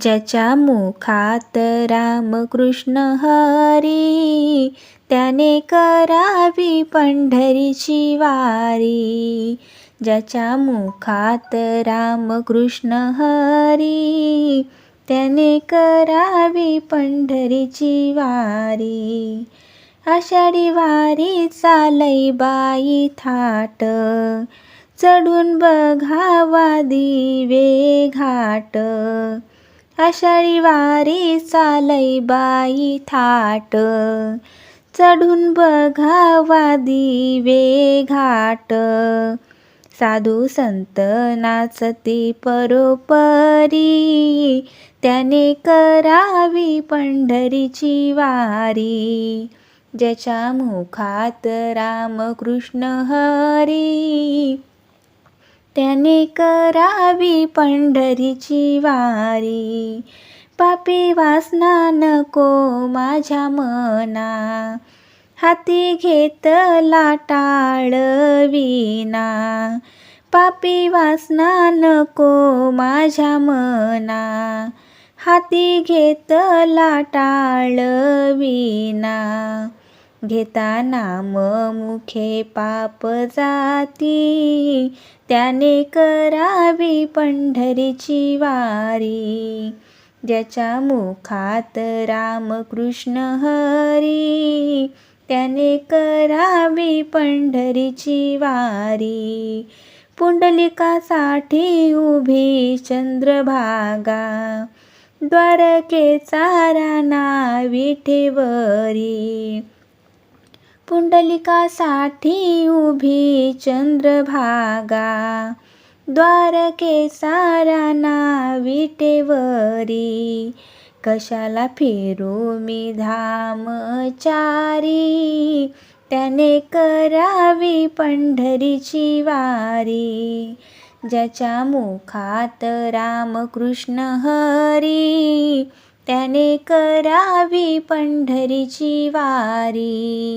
ज्याच्या मुखात रामकृष्ण हरी त्याने करावी पंढरीची वारी. ज्याच्या मुखात रामकृष्ण हरी त्याने करावी पंढरीची वारी. आषाढी वारी चालई बाई थाट चढून बघावा दिवे घाट. आषाढी वारी चालई बाई थाट. चढून बघावा दिवे घाट. साधू संत नाचती परोपरी. त्याने करावी पंढरीची वारी. ज्याच्या मुखात रामकृष्ण हरी. त्याने करावी पंढरीची वारी. पापी वासना नको माझ्या मना. हाती घेतला टाळविना पापी वासना नको माझ्या मना. हाती घेतला टाळविना घेता नाम मुखे पाप जाती. त्याने करावी पंढरीची वारी. ज्याच्या मुखात रामकृष्ण हरी. त्याने करावी पंढरीची वारी. पुंडलिकासाठी उभी चंद्रभागा. द्वारकेचा राणा विठेवरी. पुंडलिकासाठी उभी चंद्रभागा द्वारकेचा ना विटेवरी कशाला फिरू मी धामचारी? त्याने करावी पंढरीची वारी ज्याच्या मुखात रामकृष्ण हरी. त्याने करावी पंढरीची वारी.